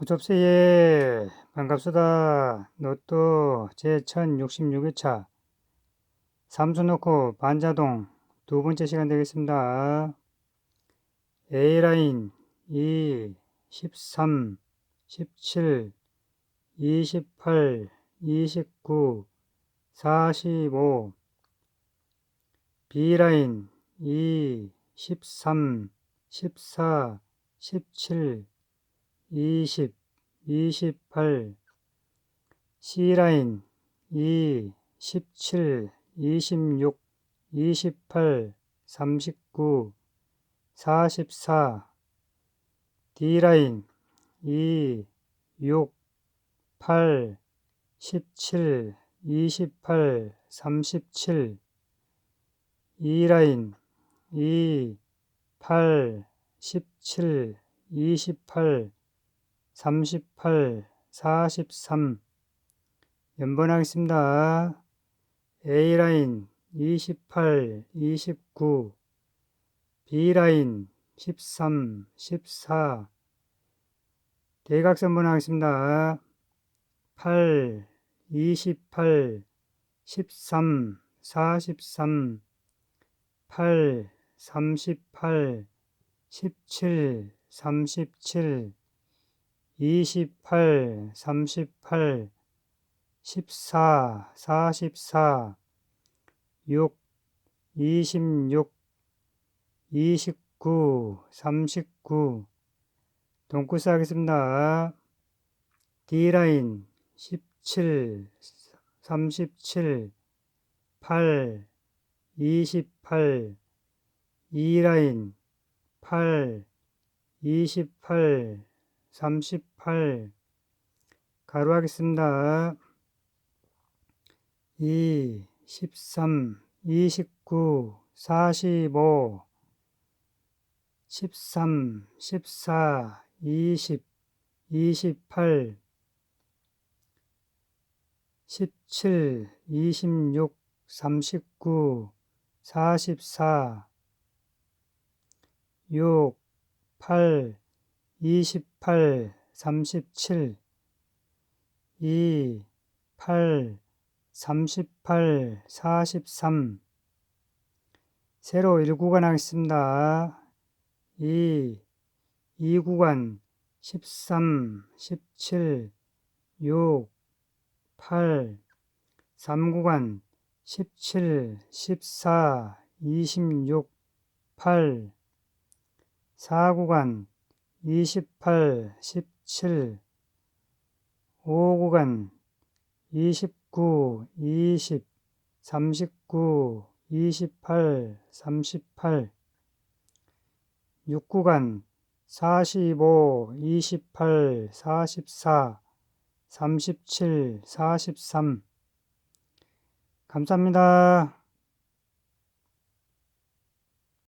호접세예 반갑습니다. 로또 제1066회차 삼수 놓고 반자동 두 번째 시간 되겠습니다. A라인 2, 13, 17, 28, 29, 45 B라인 2, 13, 14, 17, 20, 28, C라인 2, 17, 26, 28, 39, 44, D라인 2, 6, 8, 17, 28, 37, E라인 2, 8, 17, 28, 38, 43 연번하겠습니다. A라인 28, 29 B라인 13, 14 대각선번 하겠습니다. 8, 28, 13, 43 8, 38, 17, 37 28, 38, 14, 44, 6, 26, 29, 39 동구스 하겠습니다. D라인 17, 37, 8, 28, E라인 8, 28, 38 가로 하겠습니다. 2, 13, 29, 45, 13, 14, 20, 28, 17, 26, 39, 44, 6, 8, 28, 37, 2, 8, 38, 43 세로 1구간 하겠습니다. 2, 2구간 13, 17, 6, 8, 3구간 17, 14, 26, 8, 4구간 28, 17, 5구간 29, 20, 39, 28, 38, 6구간 45, 28, 44, 37, 43 감사합니다.